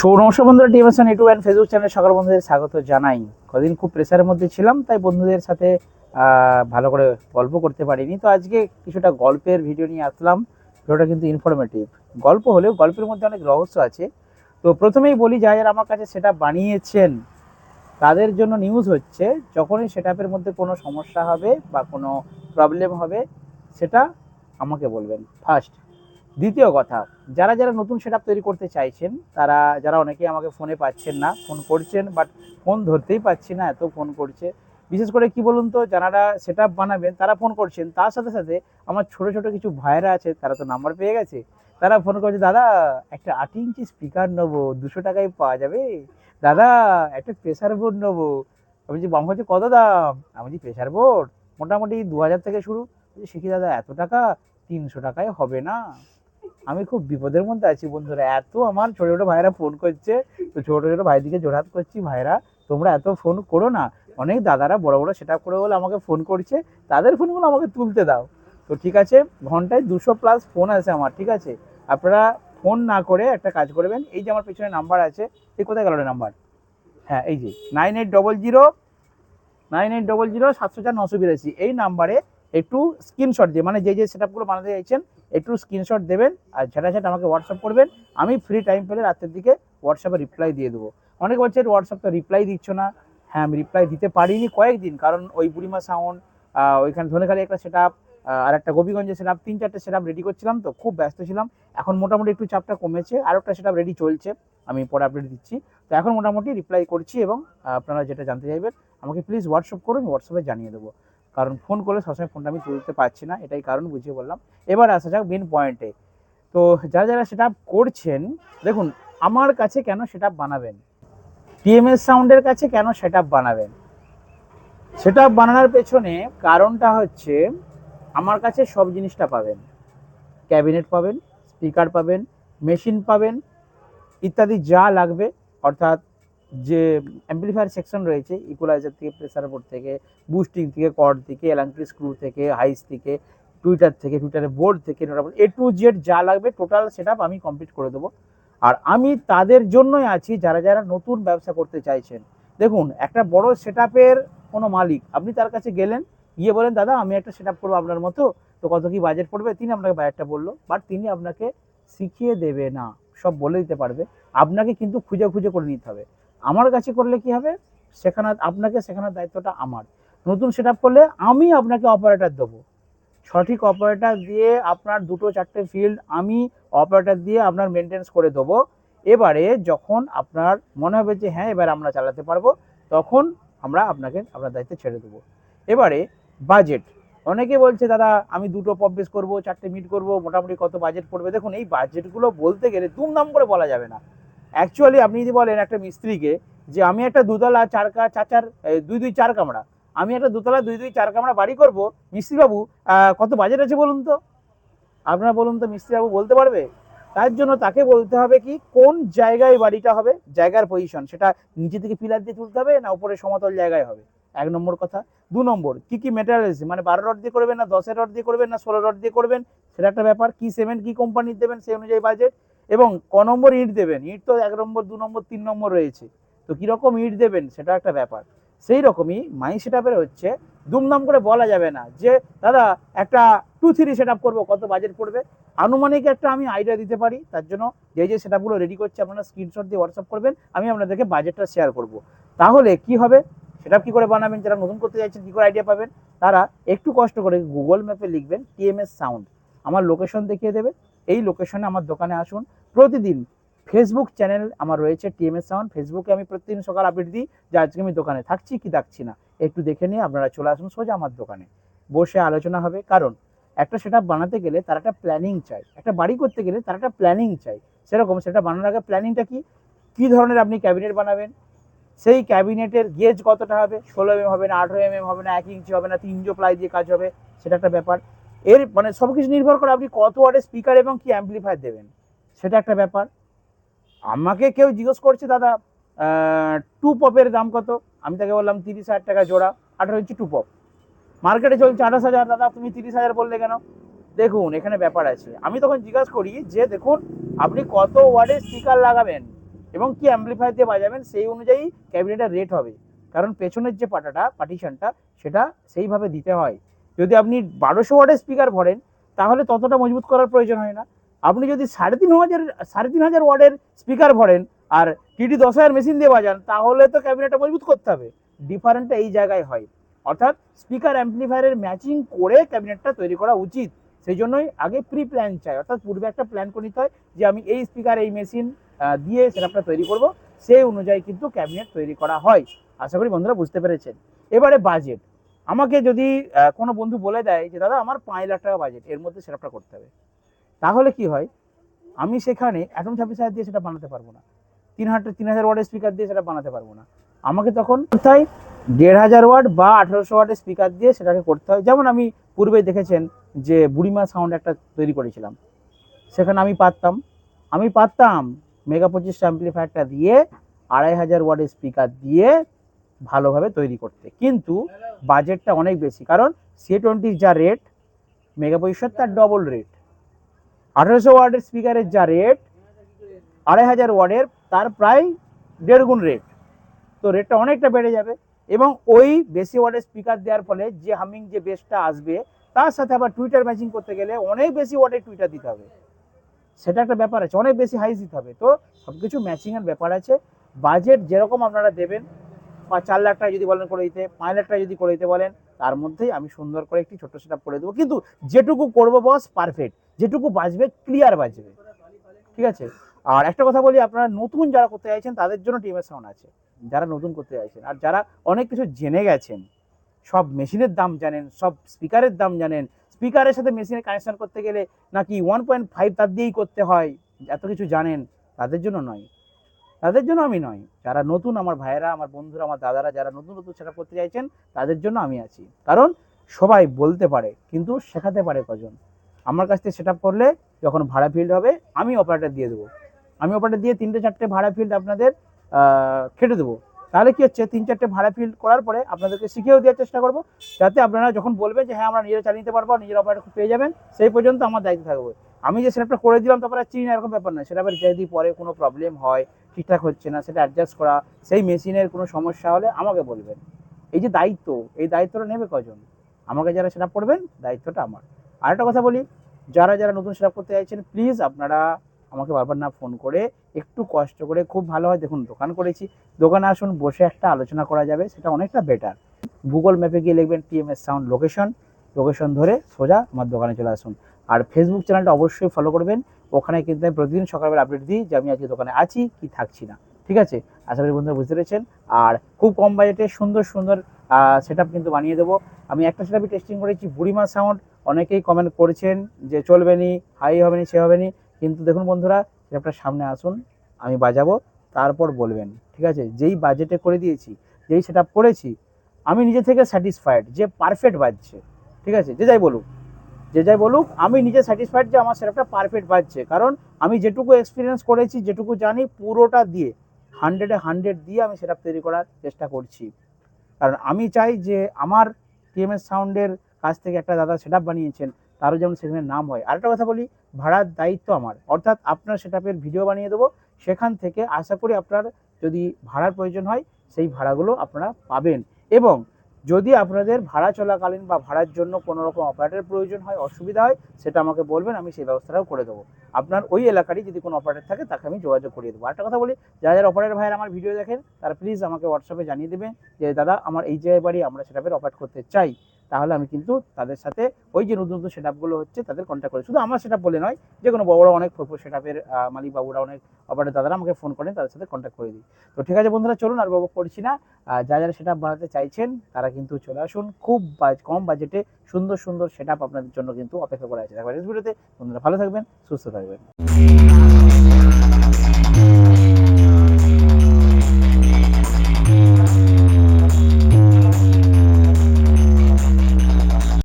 So নমস্কার বন্ধুরা TMSN YouTube and Facebook চ্যানেলে সকল বন্ধুদের স্বাগত জানাই। কদিন খুব প্রেসারের মধ্যে ছিলাম, তাই বন্ধুদের সাথে ভালো করে গল্প করতে পারিনি। তো আজকে কিছুটা গল্পের ভিডিও নিয়ে আসলাম, ভিডিওটা কিন্তু ইনফরমেটিভ গল্প হলেও গল্পের মধ্যে অনেক রহস্য আছে। তো প্রথমেই বলি যা যারা আমার কাছে সেটা বানিয়েছেন, তাদের জন্য নিউজ হচ্ছে, যখনই সেটআপের মধ্যে কোনো সমস্যা হবে বা কোনো প্রবলেম হবে, সেটা আমাকে বলবেন। ফার্স্ট দ্বিতীয় কথা, যারা যারা নতুন সেটআপ তৈরি করতে চাইছেন, তারা, যারা অনেকেই আমাকে ফোনে পাচ্ছেন না ফোন করছেন বাট ফোন ধরতেই পাচ্ছি না, এত ফোন করছে। বিশেষ করে কি বলুন তো, যারা সেটআপ বানাবেন, তারা ফোন করছেন, তার সাথে সাথে আমার ছোট ছোট কিছু ভাইরা আছে, তারা তো নাম্বার পেয়ে গেছে। তারা ফোন করছে, দাদা, একটা আট ইঞ্চি স্পিকার নেব, দুশো টাকায় পাওয়া যাবে? দাদা, একটা প্রেসার বোর্ড নেব। আমি বলছি বাম হচ্ছে কত দাম? আমি বলছি প্রেসার বোর্ড মোটামুটি দু হাজার থেকে শুরু। কি দাদা, এত টাকা? তিনশো টাকায় হবে না। আমি খুব বিপদের মধ্যে আছি বন্ধুরা। এত আমার ছোট ছোট ভাইরা ফোন করছে, তো ছোট ছোট ভাইদিকে জোড়হাত করছি ভাইরা তোমরা এত ফোন করো না। অনেক দাদারা বড় বড় সেটা করে বলে আমাকে ফোন করছে। তাদের ফোনগুলো আমাকে তুলতে দাও। তো ঠিক আছে, ঘন্টায় দুশো প্লাস ফোন আছে আমার, ঠিক আছে? আপনারা ফোন না করে একটা কাজ করবেন। এই যে আমার পেছনে নাম্বার আছে এই কোথায় গেল নাম্বার হ্যাঁ এই যে nine eight double zero nine eight double zero সাতশো চার নশো বিরাশি। এই নাম্বারে একটু স্ক্রিনশট দিয়ে মানে যে যে সেটআপগুলো বানাতে চাইছেন একটু স্ক্রিনশট দেবেন আর সেটা আমাকে হোয়াটসঅ্যাপ করবেন। আমি ফ্রি টাইম পেলে রাতের দিকে হোয়াটসঅ্যাপে রিপ্লাই দিয়ে দেবো। অনেক বলছে হোয়াটসঅ্যাপ তো রিপ্লাই দিচ্ছ না। হ্যাঁ আমি রিপ্লাই দিতে পারিনি কয়েকদিন। কারণ ওই বুড়িমা সাউন্ড ওইখানে ধনেখালি একটা সেট আপ আর একটা গোপীগঞ্জের সেট আপ তিন চারটে সেট আপ রেডি করছিলাম তো, খুব ব্যস্ত ছিলাম। এখন মোটামুটি একটু চাপটা কমেছে, আর একটা সেট আপ রেডি চলছে। আমি পরে আপডেট দিচ্ছি। তো এখন মোটামুটি রিপ্লাই করছি এবং আপনারা যেটা জানতে চাইবেন, আমাকে প্লিজ হোয়াটসঅ্যাপ করুন হোয়াটসঅ্যাপে জানিয়ে দেবো। কারণ ফোন করলে সবসময় ফোনটা আমি তুলতে পারছি না, এটাই কারণ বুঝিয়ে বললাম। এবার আসা যাক মেন পয়েন্টে তো যারা যারা সেটা করছেন, দেখুন, আমার কাছে কেন সেটা বানাবেন? টিএমএস সাউন্ডের কাছে কেন সেটা বানাবেন? সেটা বানানোর পেছনে কারণটা হচ্ছে, আমার কাছে সব জিনিসটা পাবেন। ক্যাবিনেট পাবেন, স্পিকার পাবেন, মেশিন পাবেন, ইত্যাদি যা লাগবে, অর্থাৎ যে অ্যাম্পলিফায়ার সেকশন রয়েছে ইকুয়ালাইজার থেকে প্রেসার বোর্ড থেকে বুস্টিং থেকে কর্ড থেকে এলাঙ্কি স্ক্রু থেকে হাইস থেকে টুইটার থেকে টুইটারের বোর্ড থেকে এ টু জেড যা লাগবে টোটাল সেট আমি কমপ্লিট করে দেবো। আর আমি তাদের জন্যই আছি, যারা যারা নতুন ব্যবসা করতে চাইছেন। দেখুন, একটা বড় সেট কোনো মালিক, আপনি তার কাছে গেলেন, গিয়ে বলেন, দাদা, আমি একটা সেট আপ করব আপনার মতো, তো কত কি বাজেট পড়বে? তিনি আপনাকে বাজেটটা বলল বাট তিনি আপনাকে শিখিয়ে দেবে না, সব বলে দিতে পারবে। আপনাকে কিন্তু খুঁজে খুঁজে করে নিতে হবে। আমার কাছে করলে কি হবে? শেখানোর আপনাকে শেখানোর দায়িত্বটা আমার। নতুন সেট করলে আমি আপনাকে অপারেটার দেবো। সঠিক অপারেটার দিয়ে আপনার দুটো চারটে ফিল্ড আমি অপারেটর দিয়ে আপনার মেনটেন্স করে দেবো। এবারে যখন আপনার মনে হবে যে হ্যাঁ এবার আমরা চালাতে পারব, তখন আমরা আপনাকে আপনার দায়িত্বে ছেড়ে দেবো। এবারে বাজেট অনেকে বলছে, দাদা, আমি দুটো পপ বেস করব, চারটে মিট করব, মোটামুটি কত বাজেট পড়বে? দেখুন, এই বাজেটগুলো বলতে গেলে দুমদাম করে বলা যাবে না। অ্যাকচুয়ালি আপনি যদি বলেন একটা মিস্ত্রিকে যে আমি একটা দুতলা চার কা, চার দুই দুই, চার কামরা, আমি একটা দুতলা দুই দুই, চার কামরা বাড়ি করব, মিস্ত্রিবাবু কত বাজেট আছে বলুন তো? আপনারা বলুন তো, মিস্ত্রিবাবু বলতে পারবে? তার জন্য তাকে বলতে হবে কি, কোন জায়গায় বাড়িটা হবে, জায়গার পজিশন সেটা নিচে থেকে পিলার দিয়ে তুলতে হবে না উপরে সমতল জায়গায় হবে? এক নম্বর কথা। দু নম্বর, কি কি মেটেরিয়ালস মানে বারো রড দিয়ে করবেন না, দশের রড দিয়ে করবেন না, ষোলো রড দিয়ে করবেন? সেটা একটা ব্যাপার। কি সিমেন্ট কি কোম্পানির দেবেন সেই অনুযায়ী বাজেট এবং ক নম্বর ইট দেবেন, ইট তো এক নম্বর, দু নম্বর, তিন নম্বর রয়েছে। তো কীরকম ইট দেবেন সেটা একটা ব্যাপার। সেই রকমই মাই সেটআপের হচ্ছে, দুমদাম করে বলা যাবে না যে, দাদা, একটা টু থ্রি সেট আপ করব, কত বাজেট পড়বে? আনুমানিক একটা আমি আইডিয়া দিতে পারি, তার জন্য যে যে সেটআপগুলো রেডি করছে, আপনারা স্ক্রিনশট দিয়ে হোয়াটসঅ্যাপ করবেন, আমি আপনাদেরকে বাজেটটা শেয়ার করব। তাহলে কি হবে? সেটা কি করে বানাবেন? যারা নতুন করতে চাইছেন, কী করে আইডিয়া পাবেন? তারা একটু কষ্ট করে গুগল ম্যাপে লিখবেন টিএমএস সাউন্ড আমার লোকেশন দেখিয়ে দেবে। এই লোকেশনে আমার দোকানে আসুন। প্রতিদিন ফেসবুক চ্যানেল আমার রয়েছে টিএমএস সাউন্ড ফেসবুকে আমি প্রতিদিন সকাল আপডেট দিই যে আজকে আমি দোকানে থাকছি কি থাকছি না। একটু দেখে নিয়ে আপনারা চলে আসুন সোজা আমার দোকানে। বসে আলোচনা হবে। কারণ একটা সেটা বানাতে গেলে তার একটা প্ল্যানিং চাই। একটা বাড়ি করতে গেলে তার একটা প্ল্যানিং চাই। সেরকম সেটা বানানোর আগে প্ল্যানিংটা কি? কী ধরনের আপনি ক্যাবিনেট বানাবেন? সেই ক্যাবিনেটের গেজ কতটা হবে? ষোলো এম হবে না, আঠেরো এম হবে না, এক ইঞ্চি হবে না তিনজো প্লাই দিয়ে কাজ হবে। সেটা একটা ব্যাপার। এর মানে সব কিছু নির্ভর করে আপনি কত ওয়ার্ডের স্পিকার এবং কি অ্যাম্পলিফায়ার দেবেন। সেটা একটা ব্যাপার। আমাকে কেউ জিজ্ঞেস করছে, দাদা টু পপের দাম কত? আমি তাকে বললাম, তিরিশ হাজার টাকা জোড়া, আঠারো ইঞ্চি টু পপ মার্কেটে চলছে আঠাশ হাজার, দাদা, তুমি তিরিশ হাজার বললে কেন? দেখুন, এখানে ব্যাপার আছে। আমি তখন জিজ্ঞাসা করি যে, দেখুন, আপনি কত ওয়ার্ডের স্পিকার লাগাবেন এবং কি অ্যাম্পলিফায়ার দিয়ে বাজাবেন, সেই অনুযায়ী ক্যাবিনেটের রেট হবে। কারণ পেছনের যে পাটাটা পার্টিশনটা সেটা সেইভাবে দিতে হয়। যদি আপনি বারোশো ওয়াটের স্পিকার ভরেন, তাহলে ততটা মজবুত করার প্রয়োজন হয় না। আপনি যদি সাড়ে তিন হাজার, সাড়ে তিন হাজার ওয়াটের স্পিকার ভরেন আর টিডি দশ হাজার মেশিন দিয়ে বাজান, তাহলে তো ক্যাবিনেটটা মজবুত করতে হবে। ডিফারেন্টটা এই জায়গায় হয়। অর্থাৎ স্পিকার অ্যাম্পলিফায়ারের ম্যাচিং করে ক্যাবিনেটটা তৈরি করা উচিত। সেই জন্যই আগে প্রি প্ল্যান চাই। অর্থাৎ পূর্বে একটা প্ল্যান করে নিতে হয় যে আমি এই স্পিকার এই মেশিন দিয়ে সেটআপটা তৈরি করব। সেই অনুযায়ী কিন্তু ক্যাবিনেট তৈরি করা হয়। আশা করি বন্ধুরা বুঝতে পেরেছেন। এবারে বাজেট আমাকে যদি কোনো বন্ধু বলে দেয় যে, দাদা, আমার পাঁচ লাখ টাকা বাজেট এর মধ্যে সেটআপটা করতে হবে। তাহলে কি হয়? আমি সেখানে অ্যাটম ছাব্বিশ হাজার দিয়ে সেটা বানাতে পারব না। তিন হাজার তিন হাজার ওয়ার্ডের স্পিকার দিয়ে সেটা বানাতে পারব না। আমাকে তখন হয় দেড় হাজার ওয়াট বা আঠারোশো ওয়াটের স্পিকার দিয়ে সেটাকে করতে হয়। যেমন আমি পূর্বে দেখেছেন যে, বুড়িমা সাউন্ড একটা তৈরি করেছিলাম। সেখানে আমি পারতাম আমি পারতাম মেগা পঁচিশ অ্যাম্পলিফায়ারটা দিয়ে আড়াই হাজার ওয়াটের স্পিকার দিয়ে ভালোভাবে তৈরি করতে। কিন্তু বাজেটটা অনেক বেশি। কারণ সি টোয়েন্টির যা রেট মেগা পঁচিশের তার ডবল রেট আঠারোশো ওয়ার্ডের স্পিকারের যা রেট আড়াই হাজার ওয়ার্ডের তার প্রায় দেড় গুণ রেট তো রেটটা অনেকটা বেড়ে যাবে এবং ওই বেশি ওয়ার্ডের স্পিকার দেওয়ার ফলে যে হামিং যে বেসটা আসবে, তার সাথে আবার টুইটার ম্যাচিং করতে গেলে অনেক বেশি ওয়ার্ডের টুইটার দিতে হবে। সেটা একটা ব্যাপার আছে, অনেক বেশি হাইস দিতে হবে। তো সব কিছু ম্যাচিংয়ের ব্যাপার আছে। বাজেট যেরকম আপনারা দেবেন চার লাখ টাকা যদি বলেন করে দিতে, পাঁচ লাখ টাকা যদি করে দিতে বলেন, তার মধ্যেই আমি সুন্দর করে একটি ছোট্ট সেটা করে দেবো। কিন্তু যেটুকু করব বস পারফেক্ট যেটুকু বাজবে ক্লিয়ার বাজবে ঠিক আছে? আর একটা কথা বলি, আপনারা নতুন যারা করতে চাইছেন, তাদের জন্য টিএমএস সাউন্ড আছে। যারা নতুন করতে চাইছেন, আর যারা অনেক কিছু জেনে গেছেন, সব মেশিনের দাম জানেন, সব স্পিকারের দাম জানেন স্পিকারের সাথে মেশিনের কানেকশন করতে গেলে নাকি ওয়ান পয়েন্ট ফাইভ তার দিয়েই করতে হয়, এত কিছু জানেন, তাদের জন্য নয়। তাদের জন্য আমি নয়। যারা নতুন আমার ভাইয়েরা, আমার বন্ধুরা, আমার দাদারা যারা নতুন নতুন সেটা করতে চাইছেন, তাদের জন্য আমি আছি। কারণ সবাই বলতে পারে, কিন্তু শেখাতে পারে কজন। আমার কাছ থেকে সেট করলে যখন ভাড়া ফিল্ড হবে, আমি অপারেটার দিয়ে দেবো। আমি অপারেটর দিয়ে তিনটে চারটে ভাড়া ফিল্ড আপনাদের খেটে দেবো। তাহলে কি হচ্ছে? তিন চারটে ভাড়া ফিল্ড করার পরে আপনাদেরকে শিখিয়েও দেওয়ার চেষ্টা করব। যাতে আপনারা যখন বলবেন যে হ্যাঁ আমরা নিজেরা চালিয়ে নিতে পারব, নিজের অপারেটর পেয়ে যাবেন, সেই পর্যন্ত আমার দায়িত্ব থাকবে। আমি যে সেটআপটা করে দিলাম, তারপরে চিনি এরকম ব্যাপার না সেটা যদি পরে কোনো প্রবলেম হয় ঠিকঠাক হচ্ছে না, সেটা অ্যাডজাস্ট করা, সেই মেশিনের কোনো সমস্যা হলে আমাকে বলবেন। এই যে দায়িত্ব, এই দায়িত্বটা নেবে কজন? আমাকে যারা সেটা করবেন দায়িত্বটা আমার। আরেকটা কথা বলি, যারা যারা নতুন সেট করতে চাইছেন প্লিজ আপনারা আমাকে বারবার না ফোন করে, একটু কষ্ট করে, খুব ভালো হয়, দেখুন দোকান করেছি। দোকানে আসুন, বসে একটা আলোচনা করা যাবে, সেটা অনেকটা বেটার গুগল ম্যাপে গিয়ে লিখবেন টিএমএস সাউন্ড লোকেশন লোকেশন ধরে সোজা আমার দোকানে চলে আসুন। আর ফেসবুক চ্যানেলটা অবশ্যই ফলো করবেন। ওখানে কিন্তু আমি প্রতিদিন সকালবেলা আপডেট দিই যে আমি আজকে দোকানে আছি, কি থাকছি না। ঠিক আছে? আশা করি বন্ধুরা বুঝতে পেরেছেন। আর খুব কম বাজেটে সুন্দর সুন্দর সেট কিন্তু বানিয়ে দেবো। আমি একটা সেটআপই টেস্টিং করেছি, বুড়িমা সাউন্ড অনেকেই কমেন্ট করেছেন যে চলবে নি হাই হবে নি, সে হবে নি। কিন্তু দেখুন বন্ধুরা সেটআপটার সামনে আসুন, আমি বাজাবো, তারপর বলবেন। ঠিক আছে? যেই বাজেটে করে দিয়েছি, যেই সেট করেছি, আমি নিজে থেকে স্যাটিসফাইড যে পারফেক্ট বাজছে। ঠিক আছে? যে যাই বলুক। যে যাই বলুক, আমি নিজে স্যাটিসফাইড যে আমার সেরাপটা পারফেক্ট বাজছে। কারণ আমি যেটুকু এক্সপিরিয়েন্স করেছি, যেটুকু জানি, পুরোটা দিয়ে হান্ড্রেডে হান্ড্রেড দিয়ে আমি সেটআপ তৈরি করার চেষ্টা করছি। কারণ আমি চাই যে আমার টিএমএস সাউন্ডের কাছ থেকে একটা দাদা সেটআপ বানিয়েছেন, তারও যেমন সেখানে নাম হয়। আরেকটা কথা বলি, ভাড়ার দায়িত্ব আমার। অর্থাৎ আপনার সেটআপের ভিডিও বানিয়ে দেবো, সেখান থেকে আশা করি আপনার যদি ভাড়ার প্রয়োজন হয়, সেই ভাড়াগুলো আপনারা পাবেন। এবং যদি আপনাদের ভাড়া চলাকালীন বা ভাড়ার জন্য কোনো রকম অপারেটার প্রয়োজন হয়, অসুবিধা হয়, সেটা আমাকে বলবেন, আমি সেই ব্যবস্থাটাও করে দেবো। আপনার ওই এলাকারই যদি কোনো অপারেটার থাকে, তাকে আমি যোগাযোগ করিয়ে দেবো। একটা কথা বলি, যারা যারা অপারেটার ভাইয়ের আমার ভিডিও দেখেন, তারা প্লিজ আমাকে হোয়াটসঅ্যাপে জানিয়ে দেবেন যে, দাদা, আমার এই জায়গায় বাড়ি, আমরা সেটা অপারেট করতে চাই। তাহলে আমি কিন্তু তাদের সাথে ওই যে নতুন নতুন সেটআপগুলো হচ্ছে তাদের কন্ট্যাক্ট করি। শুধু আমার সেটআপ বলে নয় যে কোনো বড় অনেক সেটআপের মালিক বাবুরা অনেক অপারেটর দাদারা আমাকে ফোন করেন তাদের সাথে কন্ট্যাক্ট করে দিই। তো ঠিক আছে বন্ধুরা চলুন আর বাবু করছি না। আহ, যারা যারা সেটআপ বানাতে চাইছেন তারা কিন্তু চলে আসুন। খুব কম বাজেটে সুন্দর সুন্দর সেটআপ আপনাদের জন্য কিন্তু অপেক্ষা করে আছে। ভিডিওতে বন্ধুরা ভালো থাকবেন সুস্থ থাকবেন।